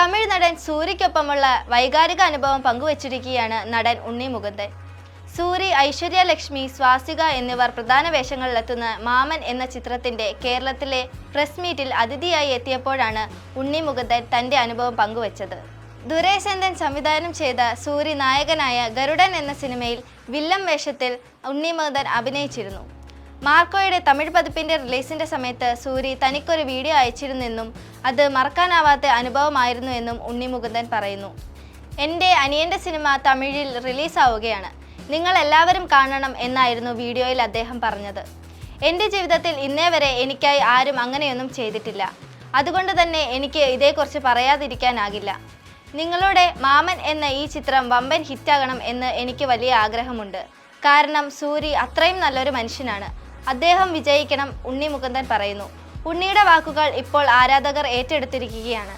തമിഴ് നടൻ സൂര്യയ്ക്കൊപ്പമുള്ള വൈകാരിക അനുഭവം പങ്കുവച്ചിരിക്കുകയാണ് നടൻ ഉണ്ണി മുകുന്ദൻ. സൂരി ഐശ്വര്യ ലക്ഷ്മി സ്വാസിക എന്നിവർ പ്രധാന വേഷങ്ങളിലെത്തുന്ന മാമൻ എന്ന ചിത്രത്തിന്റെ കേരളത്തിലെ പ്രസ് മീറ്റിൽ അതിഥിയായി എത്തിയപ്പോഴാണ് ഉണ്ണി മുകുന്ദൻ തന്റെ അനുഭവം പങ്കുവച്ചത്. ദുരേശന്ദൻ സംവിധാനം ചെയ്ത സൂരി നായകനായ ഗരുഡൻ എന്ന സിനിമയിൽ വില്ലം വേഷത്തിൽ ഉണ്ണി മുകുന്ദൻ അഭിനയിച്ചിരുന്നു. മാർക്കോയുടെ തമിഴ് പതിപ്പിന്റെ റിലീസിന്റെ സമയത്ത് സൂരി തനിക്കൊരു വീഡിയോ അയച്ചിരുന്നെന്നും അത് മറക്കാനാവാത്ത അനുഭവമായിരുന്നു എന്നും ഉണ്ണി മുകുന്ദൻ പറയുന്നു. എന്റെ അനിയന്റെ സിനിമ തമിഴിൽ റിലീസാവുകയാണ്. നിങ്ങൾ എല്ലാവരും കാണണം എന്നായിരുന്നു വീഡിയോയിൽ അദ്ദേഹം പറഞ്ഞത്. എന്റെ ജീവിതത്തിൽ ഇന്നേ വരെ എനിക്കായി ആരും അങ്ങനെയൊന്നും ചെയ്തിട്ടില്ല. അതുകൊണ്ട് തന്നെ എനിക്ക് ഇതേക്കുറിച്ച് പറയാതിരിക്കാനാകില്ല. നിങ്ങളുടെ മാമൻ എന്ന ഈ ചിത്രം വമ്പൻ ഹിറ്റാകണം എന്ന് എനിക്ക് വലിയ ആഗ്രഹമുണ്ട്. കാരണം സൂരി അത്രയും നല്ലൊരു മനുഷ്യനാണ്. അദ്ദേഹം വിജയിക്കണം ഉണ്ണി മുകുന്ദൻ പറയുന്നു. ഉണ്ണിയുടെ വാക്കുകൾ ഇപ്പോൾ ആരാധകർ ഏറ്റെടുത്തിരിക്കുകയാണ്.